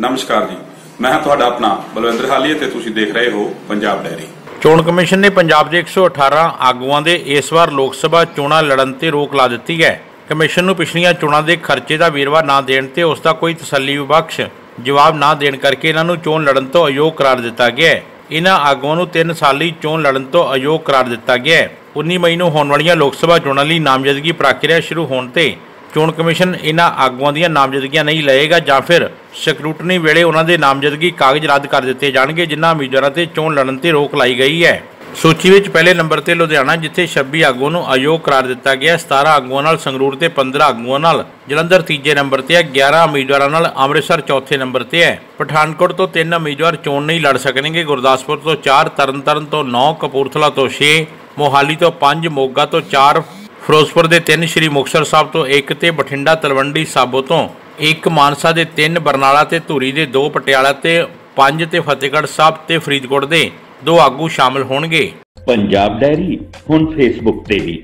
ਨਮਸਕਾਰ ਜੀ। ਮੈਂ ਹਾਂ ਤੁਹਾਡਾ ਆਪਣਾ ਬਲਵਿੰਦਰ ਹਾਲੀਆ ਤੇ ਤੁਸੀਂ ਦੇਖ ਰਹੇ ਹੋ ਪੰਜਾਬ ਡੈਰੀ। ਚੋਣ ਕਮਿਸ਼ਨ ਨੇ ਪੰਜਾਬ ਦੇ 118 ਆਗੂਆਂ ਦੇ ਇਸ ਵਾਰ ਲੋਕ ਸਭਾ ਚੋਣਾਂ ਲੜਨ ਤੇ ਰੋਕ ਲਾ ਦਿੱਤੀ ਹੈ। ਕਮਿਸ਼ਨ ਨੂੰ ਪਿਛਲੀਆਂ ਚੋਣਾਂ ਦੇ ਖਰਚੇ ਦਾ ਵੇਰਵਾ ਨਾ ਦੇਣ ਤੇ ਉਸ ਦਾ ਕੋਈ ਤਸੱਲੀ ਬਖਸ਼ ਜਵਾਬ ਨਾ ਦੇਣ ਕਰਕੇ ਇਹਨਾਂ ਨੂੰ ਚੋਣ ਲੜਨ ਤੋਂ ਅਯੋਗ ਕਰਾਰ ਦਿੱਤਾ ਗਿਆ ਹੈ। ਇਹਨਾਂ ਆਗੂਆਂ ਨੂੰ 3 ਸਾਲ ਲਈ ਚੋਣ ਲੜਨ ਤੋਂ ਅਯੋਗ ਕਰਾਰ ਦਿੱਤਾ ਗਿਆ ਹੈ। 19 ਮਈ ਨੂੰ ਹੋਣ ਵਾਲੀਆਂ ਲੋਕ ਸਭਾ ਚੋਣਾਂ ਲਈ ਨਾਮਜ਼ਦਗੀ ਪ੍ਰਕਿਰਿਆ ਸ਼ੁਰੂ ਹੋਣ ਤੇ ਚੋਣ ਕਮਿਸ਼ਨ ਇਹਨਾਂ ਆਗੂਆਂ ਦੀਆਂ ਨਾਮਜ਼ਦਗੀਆਂ ਨਹੀਂ ਲਏਗਾ ਜਾਂ ਫਿਰ ਸਕਰੂਟਨੀ ਵੇਲੇ ਉਹਨਾਂ ਦੇ ਨਾਮਜ਼ਦਗੀ ਕਾਗਜ਼ ਰੱਦ ਕਰ ਦਿੱਤੇ ਜਾਣਗੇ, ਜਿਨ੍ਹਾਂ ਉਮੀਦਵਾਰਾਂ ਤੇ ਚੋਣ ਲੜਨ ਤੇ ਰੋਕ ਲਾਈ ਗਈ ਹੈ ਸੂਚੀ ਵਿੱਚ ਪਹਿਲੇ ਨੰਬਰ ਤੇ ਲੁਧਿਆਣਾ, ਜਿੱਥੇ 26 ਆਗੂਆਂ ਨੂੰ ਅਯੋਗ ਕਰਾਰ ਦਿੱਤਾ ਗਿਆ ਹੈ। 17 ਆਗੂਆਂ ਨਾਲ ਸੰਗਰੂਰ ਤੇ 15 ਆਗੂਆਂ ਨਾਲ, ਜਲੰਧਰ ਤੀਜੇ ਨੰਬਰ ਤੇ ਹੈ 11 ਉਮੀਦਵਾਰਾਂ ਨਾਲ ਅੰਮ੍ਰਿਤਸਰ ਚੌਥੇ ਨੰਬਰ ਤੇ ਹੈ ਪਠਾਨਕੋਟ ਤੋਂ 3 ਉਮੀਦਵਾਰ ਚੋਣ ਨਹੀਂ ਲੜ ਸਕਣਗੇ, ਗੁਰਦਾਸਪੁਰ ਤੋਂ 4 ਤਰਨਤਾਰਨ ਤੋਂ 9 ਕਪੂਰਥਲਾ ਤੋਂ 6 ਮੋਹਾਲੀ ਤੋਂ 5 ਮੋਗਾ ਤੋਂ 4 ਫਿਰੋਜ਼ਪੁਰ ਦੇ ਤਿੰਨ ਸ਼੍ਰੀ ਮੁਕਤਸਰ ਸਾਹਿਬ ਤੋਂ ਇੱਕ ਤੇ ਬਠਿੰਡਾ ਤਲਵੰਡੀ ਸਾਬੋ ਤੋਂ 1 ਮਾਨਸਾ ਦੇ 3 ਬਰਨਾਲਾ ਤੇ ਧੂਰੀ ਦੇ 2 ਪਟਿਆਲਾ ਤੇ 5 ਤੇ ਫਤਿਹਗੜ੍ਹ ਸਾਹਿਬ ਤੇ ਫਰੀਦਕੋਟ ਦੇ 2 ਆਗੂ ਸ਼ਾਮਲ ਹੋਣਗੇ। ਪੰਜਾਬ ਡੈਰੀ ਹੁਣ ਫੇਸਬੁੱਕ ਤੇ ਵੀ।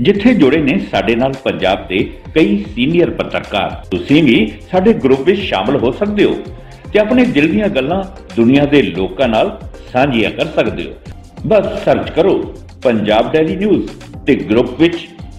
ਜਿੱਥੇ ਜੁੜੇ ਨੇ ਸਾਡੇ ਨਾਲ ਪੰਜਾਬ ਦੇ ਕਈ ਸੀਨੀਅਰ ਪੱਤਰਕਾਰ। ਤੁਸੀਂ ਵੀ ਸਾਡੇ ਗਰੁੱਪ ਵਿੱਚ ਸ਼ਾਮਲ ਹੋ ਸਕਦੇ ਹੋ ਤੇ ਆਪਣੇ ਦਿਲ ਦੀਆਂ ਗੱਲਾਂ ਦੁਨੀਆ ਦੇ ਲੋਕਾਂ ਨਾਲ ਸਾਂਝੀਆਂ ਕਰ ਸਕਦੇ ਹੋ। ਬਸ ਸਰਚ ਕਰੋ ਪੰਜਾਬ ਡੈਰੀ ਨਿਊਜ਼ ਤੇ ਗਰੁੱਪ ਵਿੱਚ